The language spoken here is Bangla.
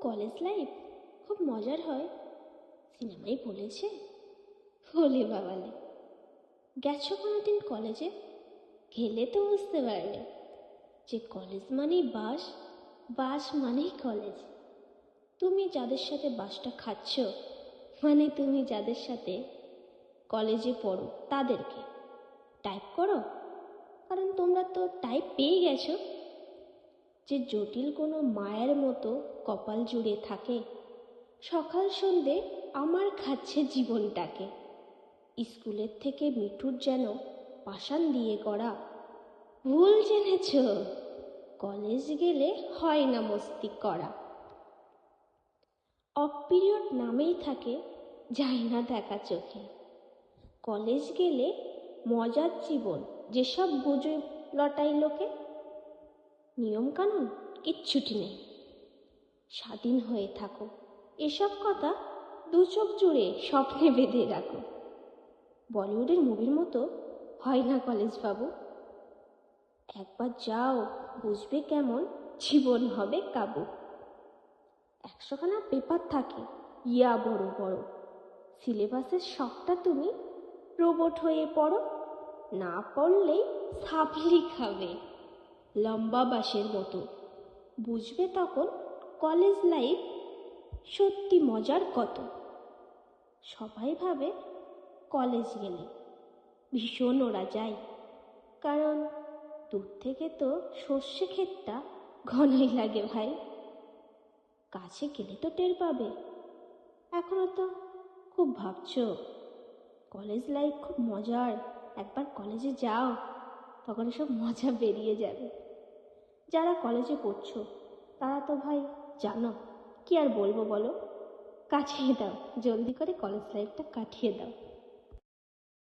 কলেজ লাইফ খুব মজার হয়। সিনেমাই বলেছে হলে বাবালে, গেছো কোনোদিন কলেজে? গেলে তো বুঝতে পারবে যে কলেজ মানেই বাস বাস মানেই কলেজ। তুমি যাদের সাথে বাসটা খাচ্ছ মানে তুমি যাদের সাথে কলেজে পড়ো, তাদেরকে টাইপ করো। কারণ তোমরা তো টাইপ পেয়ে গেছো। যে জটিল কোনো মায়ের মতো কপাল জুড়ে থাকে, সকাল সন্ধে আমার খাচ্ছে জীবনটাকে। স্কুলের থেকে মিঠুর যেন পাষাণ দিয়ে করা ভুল জেনেছ, কলেজ গেলে হয় না মস্তি করা। অফ পিরিয়ড নামেই থাকে, যায় না দেখা চোখে। কলেজ গেলে মজার জীবন, যেসব গুজে লটাই লোকে নিয়মকানুন কিচ্ছুটি নেই। স্বাধীন হয়ে থাকো। এসব কথা দু চোখ জুড়ে স্বপ্নে বেঁধে রাখো। বলিউডের মুভির মতো হয় না কলেজ বাবু একবার যাও, বুঝবে কেমন জীবন হবে কাবু। একশোখানা পেপার থাকে, ইয়া বড় বড়। সিলেবাসের শখটা তুমি রোবট হয়ে পড়ো, না পড়লেই সাপলি খাবে লম্বা বাসের মতো। বুঝবে তখন কলেজ লাইফ সত্যি মজার কত। সবাই ভাবে কলেজ গেলে ভীষণ ওরা যায়। কারণ দূর থেকে তো সর্ষে ক্ষেতটা ঘনই লাগে ভাই। কাছে গেলে তো টের পাবে। এখনও তো খুব ভাবছ? কলেজ লাইফ খুব মজার। একবার কলেজে যাও। তখন সব মজা বেরিয়ে যাবে। যারা কলেজে পড়ছো, তারা তো ভাই জানো, কি আর বলব বলো? কাটিয়ে দাও, জলদি করে কলেজ লাইফটা কাটিয়ে দাও।